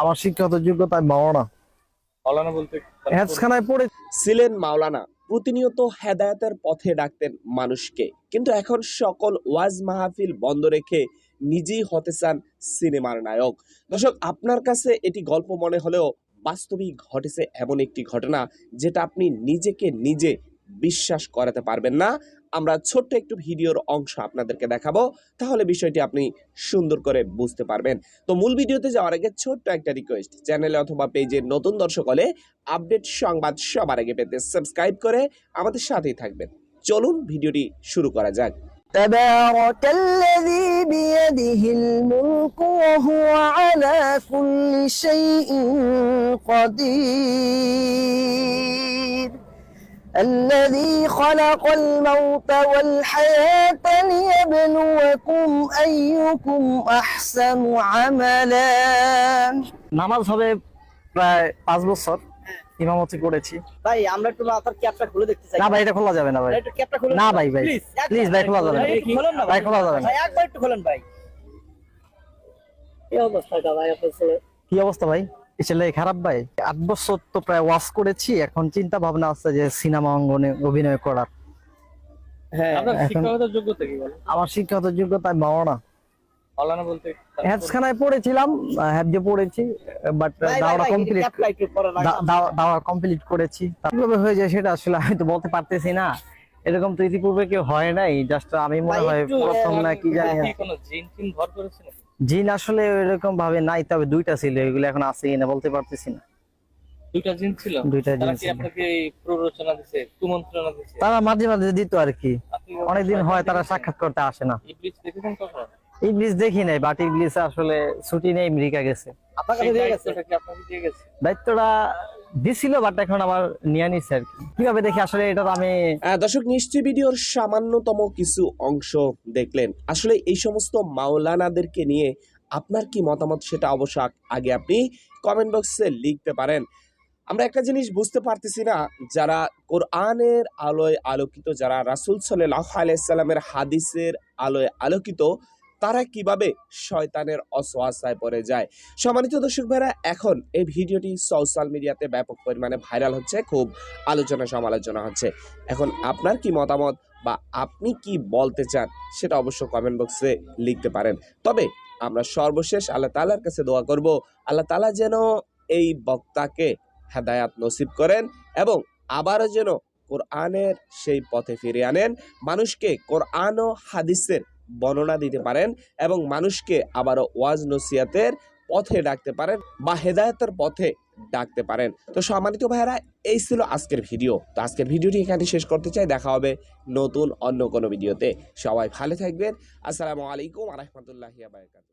আমার শিক্ষাগত যোগ্যতা মাওলানা। মাওলানা বলতে হেফসখানায় পড়ে ছিলেন মাওলানা প্রতিনিয়ত হেদায়েতের পথে ডাকতেন মানুষকে। কিন্তু এখন সকল ওয়াজ মাহফিল বন্ধ রেখে নিজেই হতে চান সিনেমার নায়ক। দর্শক আপনার কাছে এটি গল্প মনে হলেও বাস্তবিক ঘটেছে এমন একটি ঘটনা যেটা আপনি নিজেকে নিজে বিশ্বাস করাতে পারবেন না। আমরা ছোট্ট একটু ভিডিওর অংশ আপনাদেরকে দেখাবো তাহলে বিষয়টি আপনি সুন্দর করে বুঝতে পারবেন তো মূল ভিডিওতে যাওয়ার আগে ছোট্ট একটা রিকোয়েস্ট চ্যানেলে অথবা পেজে নতুন দর্শক হলে আপডেট সংবাদ সবার আগে পেতে সাবস্ক্রাইব করে আমাদের সাথেই থাকবেন চলুন ভিডিওটি শুরু করা যাক تبارك الذي بيده الملك وهو على كل شيء قدير الذي خلق الموت والحياة ليبلوكم أيكم أحسن عملا নামাজ হবে প্রায় পাঁচ বছর ইমামতি করেছি ভাই আমরা একটু মাথার ক্যাপটা খুলে দেখতে চাই না ভাই এটা খোলা যাবে না ভাই ভাই, একটু ক্যাপটা খুলে না ভাই ভাই প্লিজ প্লিজ ভাই খোলা যাবে না একটু খোলেন না ভাই খোলা যাবে না ভাই একবার একটু খোলেন ভাই কি অবস্থাটা ভাই আপনার ছেলে কি অবস্থা ভাই এই ছেলে খারাপ ভাই। আট বছর তো প্রায় ওয়াশ করেছি এখন চিন্তা ভাবনা আছে যে সিনেমা অঙ্গনে অভিনয় করার। হ্যাঁ আমার শিক্ষাগত যোগ্যতা মাওলানা বলতে পড়েছিলাম পড়েছি বাট কমপ্লিট। দাওয়া কমপ্লিট করেছি। কীভাবে হয়ে যায় সেটা আসলে আমি তো বলতে পারতেছি না। এরকম তো ইতিপূর্বে কেউ হয় নাই জাস্ট আমি মনে হয় প্রথম না কি জানি না। কোনো জিন টিন ভর করেছে নাকি? জিন আসলে এরকম ভাবে নাই তবে দুইটা ছিল এগুলো এখন আছে কিনা বলতে পারতেছি না। দুইটা জিন ছিল? দুইটা জিন ছিল। আপনাকে প্ররোচনা দিছে কুমন্ত্রণা দিছে? তারা মাঝে মাঝে দিত আর কি। অনেকদিন হয় তারা সাক্ষাৎ করতে আসে না। ইবলিস দেখেছেন কখন? ইংলিশ দেখি নাই বাট ইংলিশ আসলে ছুটি নেই আমেরিকা গেছে। আপনার দিয়ে গেছে? দায়িত্বটা কি আপনাকে দিয়ে গেছে? দায়িত্বটা দিছিল বাট এখন আবার নিয়ে নিচ্ছে আর কীভাবে দেখি আসলে এটা তো আমি দর্শক, নিশ্চয়ই ভিডিওর সামান্যতম কিছু অংশ দেখলেন। আসলে এই সমস্ত মাওলানাদেরকে নিয়ে আপনার কি মতামত সেটা অবশ্য আগে আপনি কমেন্ট বক্সে লিখতে পারেন। আমরা একটা জিনিস বুঝতে পারতেছি না, যারা কোরআনের আলোয় আলোকিত, যারা রাসুল সাল্লাহ আলাইসাল্লামের হাদিসের আলোয় আলোকিত তারা কীভাবে শয়তানের অসহায় পড়ে যায়? সম্মানিত দর্শক ভাইরা, এখন এই ভিডিওটি সোশ্যাল মিডিয়াতে ব্যাপক পরিমাণে ভাইরাল হচ্ছে, খুব আলোচনা সমালোচনা হচ্ছে। এখন আপনার কি মতামত বা আপনি কি বলতে চান সেটা অবশ্য কমেন্ট বক্সে লিখতে পারেন। তবে আমরা সর্বশেষ আল্লাহ তালার কাছে দোয়া করব, আল্লাহ তালা যেন এই বক্তাকে হেদায়াত নসিব করেন এবং আবারও যেন কোরআনের সেই পথে ফিরে আনেন। মানুষকে কোরআন ও হাদিসের বর্ণনা দিতে পারেন এবং মানুষকে আবারও ওয়াজ নসিয়াতের পথে ডাকতে পারেন বা হেদায়তের পথে ডাকতে পারেন। তো সম্মানিত ভাইয়েরা, এই ছিল আজকের ভিডিও। তো আজকের ভিডিওটি এখানে শেষ করতে চাই। দেখা হবে নতুন অন্য কোনো ভিডিওতে। সবাই ভালো থাকবেন। আসসালামু আলাইকুম বারকাত